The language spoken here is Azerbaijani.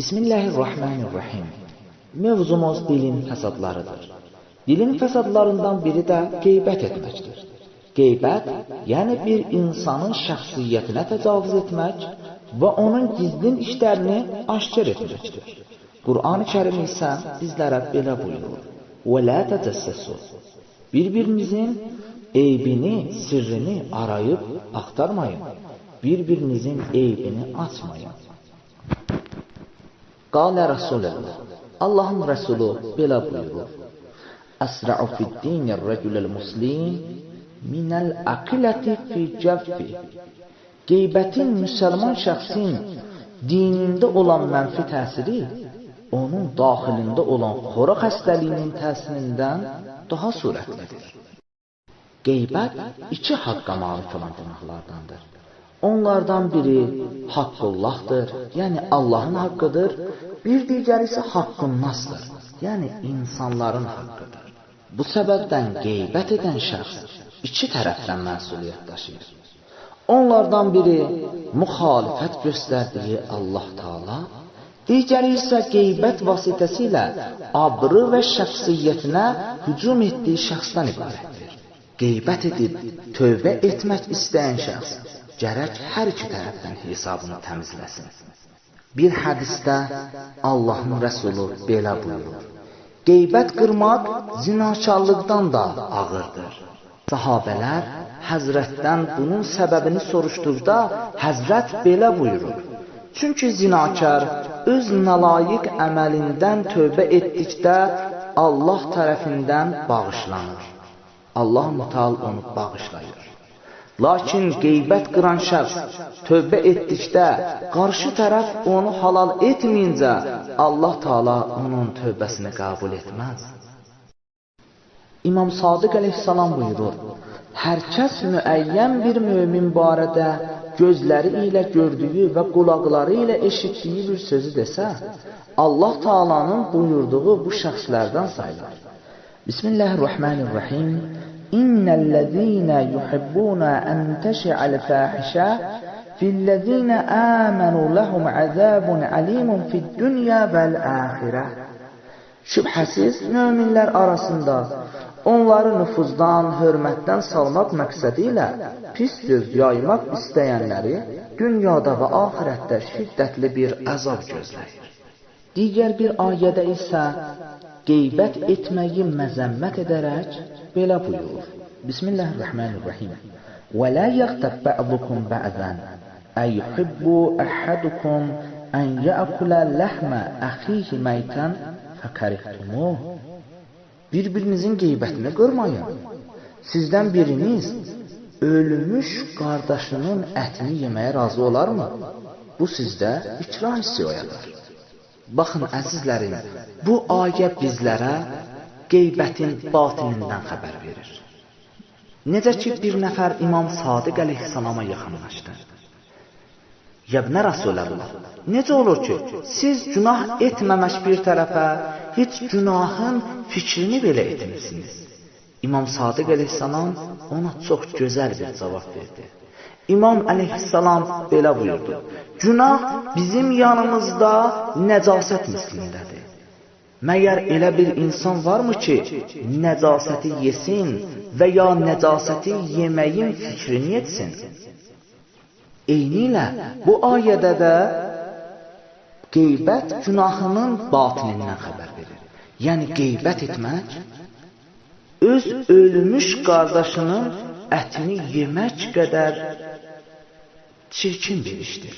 Bismillahirrahmanirrahim. Mevzumuz dilin fəsadlarıdır. Dilin fəsadlarından biri də qeybət etməkdir. Qeybət, yəni bir insanın şəxsiyyətinə təcavüz etmək və onun gizlin işlərini aşkar etməkdir. Qur'an-ı isə bizlərə belə buyurur: "Və la təcəssəsu." Bir-birinizin eybini, sirrini arayıb axtarmayın. Bir-birinizin eybini açmayın. Qalə Rasulullah. Allahın Rəsulu belə buyurur. Əsra'u fid-dinir rəculul muslim minəl aqiləti fi cəffi. Qeybətin müsəlman şəxsin dinində olan mənfi təsiri onun daxilində olan xora xəstəliyinin təsirindən daha sürətlidir. Qeybət iki haqqa malik olan günahlardandır. Onlardan biri Hakkullahdır, yəni Allahın haqqıdır. Bir digəri isə Hakkun-Nasdır, yəni insanların haqqıdır. Bu səbəbdən qeybət edən şəxs iki tərəfdən məsuliyyət daşıyır. Onlardan biri müxalifət göstərdiyi Allah Taala, digəri isə qeybət vasitəsilə abrı və şəxsiyyətinə hücum etdiyi şəxsdən ibarətdir. Qeybət edib tövbə etmək istəyən şəxs gərək hər iki tərəfdən hesabını təmizləsin. Bir hədisdə Allahın Rəsulu belə buyurur. Qeybət qırmaq zinakarlıqdan da ağırdır. Sahabələr Həzrətdən bunun səbəbini soruşduqda Həzrət belə buyurur. Çünki zinakar öz nalayiq əməlindən tövbə etdikdə Allah tərəfindən bağışlanır. Allah mütal onu bağışlayır. Lakin qeybət qıran şəxs tövbə etdikdə qarşı tərəf onu halal etməyincə Allah Taala onun tövbəsini qəbul etməz. İmam Sadiq əleyhissalam buyurur: Hər kəs müəyyən bir mömin barədə gözləri ilə gördüyü və qulaqları ilə eşitdiyi bir sözü desə, Allah Taala'nın buyurduğu bu şəxslərdən sayılır. Bismillahirrahmanirrahim. İnnellezîne yuhibbûne en teşi'al fâhişâ fillezîne âmenû lehum azâbun alîmun fid-dunya vel-âhireh. Şübhəsiz möminlər arasında onları nüfuzdan, hörmətdən salmaq məqsədi ilə pis söz yaymaq istəyənləri dünyada və axirətdə şiddətli bir əzab gözləyir. Digər bir ayədə isə qeybət etməyi məzəmmət edərək belə buyurur. Bismillahirrahmanirrahim. Və la yəğtəb bə'dukum bə'zən əyyuhibbu əhadukum ən yəəkulə ləhmə əxihi məytən fəkərihtumuh. Bir-birinizin qeybətini qırmayın. Sizdən biriniz ölmüş qardaşının ətini yeməyə razı olarmı? Bu sizdə ikrah hissi oyadır. Baxın əzizlərim, bu ayə bizlərə qeybətin batinindən xəbər verir. Necə ki bir nəfər İmam Sadiq əleyhissalama yaxınlaşdı. Yəbnə Rasulallah, necə olur ki, siz günah etməmək bir tərəfə heç günahın fikrini belə etmirsiniz? İmam Sadiq əleyhissalam ona çox gözəl bir cavab verdi. İmam əleyhissalam belə buyurdu. Günah bizim yanımızda nəcasət mislindədir. Məyər elə bir insan varmı ki, nəcasəti yesin və ya nəcasəti yeməyin fikrini etsin? Eynilə bu ayədə də qeybət günahının batinindən xəbər verir. Yəni qeybət etmək öz ölmüş qardaşının ətini yemək qədər çirkin bir işdir.